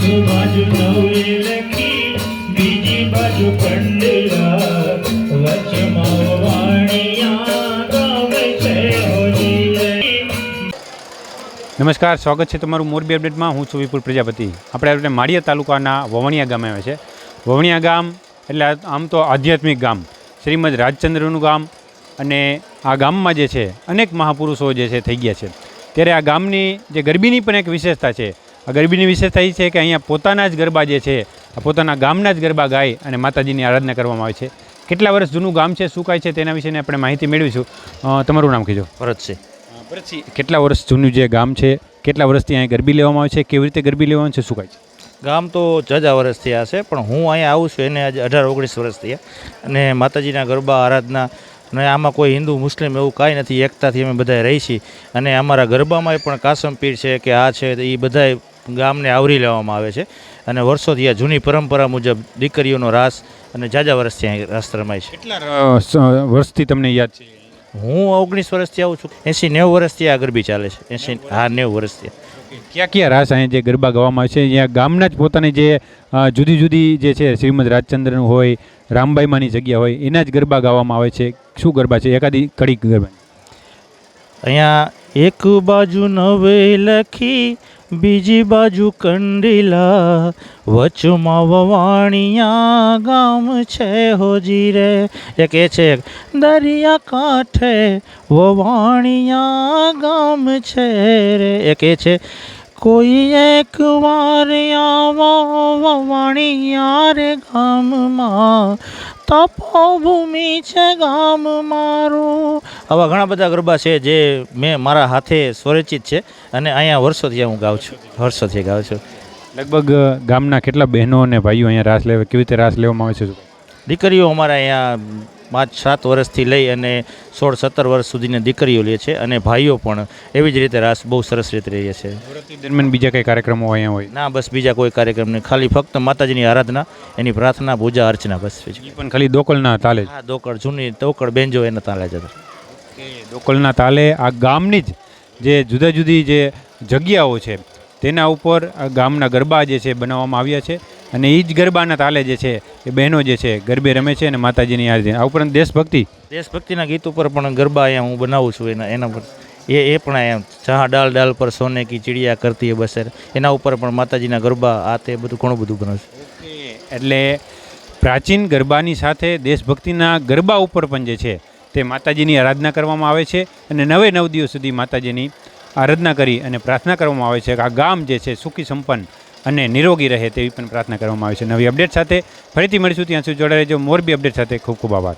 બાજુ નવે લખી, બીજી બાજુ કંડલા વચમાં વાણિયા નમસ્કાર, સ્વાગત છે તમારું મોરબી અપડેટમાં. હું છું વિપુલ પ્રજાપતિ. આપણે આપણે માળિયા તાલુકાના વવણિયા ગામે આવે છે. વવણિયા ગામ એટલે આમ તો આધ્યાત્મિક ગામ, શ્રીમદ રાજચંદ્રનું ગામ અને આ ગામમાં જે છે, અનેક મહાપુરુષો જે છે, થઈ ગયા છે. ત્યારે આ ગામની જે ગરબીની પણ એક વિશેષતા છે આ ગરબીની વિશેષતા એ છે કે અહીંયા પોતાના જ ગરબા જે છે પોતાના ગામના જ ગરબા ગાય અને માતાજીની આરાધના કરવામાં આવે છે. કેટલા વર્ષ જૂનું ગામ છે શું કાંઈ છે તેના વિશેની આપણે માહિતી મેળવીશું. તમારું નામ કહેજો ભરતસિંહ છે ભરતસિંહ કેટલા વર્ષ જૂનું જે ગામ છે કેટલા વર્ષથી અહીંયા ગરબી લેવામાં આવે છે કેવી રીતે ગરબી લેવામાં આવે છે શું કાંઈ છે? ગામ તો જજા વર્ષ થયા છે પણ હું અહીંયા આવું છું એને આજે અઢાર ઓગણીસ વર્ષ થયા અને માતાજીના ગરબા આરાધના અને આમાં કોઈ હિન્દુ મુસ્લિમ એવું કાંઈ નથી એકતાથી અમે બધા રહી છીએ અને અમારા ગરબામાં પણ કાસમ પીર છે કે આ છે એ બધા ગામને આવરી લેવામાં આવે છે અને વર્ષોથી આ જૂની પરંપરા મુજબ દીકરીઓનો રાસ અને જાજા વર્ષથી અહીં રાસ રમાય છે. કેટલા વર્ષથી તમને યાદ છે? હું ઓગણીસ વર્ષથી આવું છું. એંસી નેવું વર્ષથી આ ગરબી ચાલે છે. એંસી હા નેવું વર્ષથી. ક્યાં ક્યાં રાસ અહીંયા જે ગરબા ગાવામાં આવે છે? અહીંયા ગામના જ પોતાની જે જુદી જુદી જે છે શ્રીમદ રાજચંદ્રનું હોય રામબાઈમાની જગ્યા હોય એના જ ગરબા ગાવામાં આવે છે. શું ગરબા છે? એકાદી કડી ગરબા. અહીંયા એક બાજુ નવે લખી બીજી બાજુ કંડીલા, વચમાં વવાણિયા ગામ છે હોજી રે એક એ છે, દરિયા કાંઠે વવાણિયા ગામ છે રે. એક એ છે કોઈ એક વાર આવો વવાણિયા રે ગામમાં તપોભૂમિ છે ગામ મારું. આવા ઘણા બધા ગરબા છે જે મેં મારા હાથે સ્વરચિત છે અને અહીંયા વર્ષોથી હું ગાઉં છું વર્ષોથી ગાઉં છું. લગભગ ગામના કેટલા બહેનો અને ભાઈઓ અહીંયા રાસ લેવા કેવી રીતે રાસ લેવામાં આવે છે? દીકરીઓ અમારા અહીંયા પાંચ સાત વર્ષથી લઈ અને સોળ સત્તર વર્ષ સુધીની દીકરીઓ લે છે અને ભાઈઓ પણ એવી જ રીતે રાસ બહુ સરસ રીતે રહે છે. દરમિયાન બીજા કંઈ કાર્યક્રમો અહીંયા હોય? ના બસ બીજા કોઈ કાર્યક્રમ નહીં. ખાલી ફક્ત માતાજીની આરાધના એની પ્રાર્થના પૂજા અર્ચના બસ પણ ખાલી દોકલના તાલે હા દોકળ જૂની દોકળ બેન્જો એના તાલે જતા દોકલના તાલે આ ગામની જ જે જુદા જુદી જે જગ્યાઓ છે તેના ઉપર ગામના ગરબા જે છે બનાવવામાં આવ્યા છે અને એ જ ગરબાના તાલે જે છે એ બહેનો જે છે ગરબે રમે છે અને માતાજીની આરતી. આ ઉપરાંત દેશભક્તિ. દેશભક્તિના ગીત ઉપર પણ ગરબા અહીંયા હું બનાવું છું એના એના પર. એ એ પણ એમ જहाँ ડાલ ડાલ પર સોને કી ચિડિયા કરતી બસર. એના ઉપર પણ માતાજીના ગરબા આ તે બધું ઘણું બધું બનાવું છું. એટલે પ્રાચીન ગરબાની સાથે દેશભક્તિના ગરબા ઉપર પણ જે છે તે માતાજીની આરાધના કરવામાં આવે છે અને નવે નવ દિવસ સુધી માતાજીની આરાધના કરી અને પ્રાર્થના કરવામાં આવે છે કે આ ગામ જે છે સુખી, સંપન્ન અને નિરોગી રહે તેવી પણ પ્રાર્થના કરવામાં આવે છે. નવી અપડેટ સાથે ફરીથી મળીશું. ત્યાં સુધી જોડાઈ રહેજો. મોરબી અપડેટ સાથે ખૂબ ખૂબ આભાર.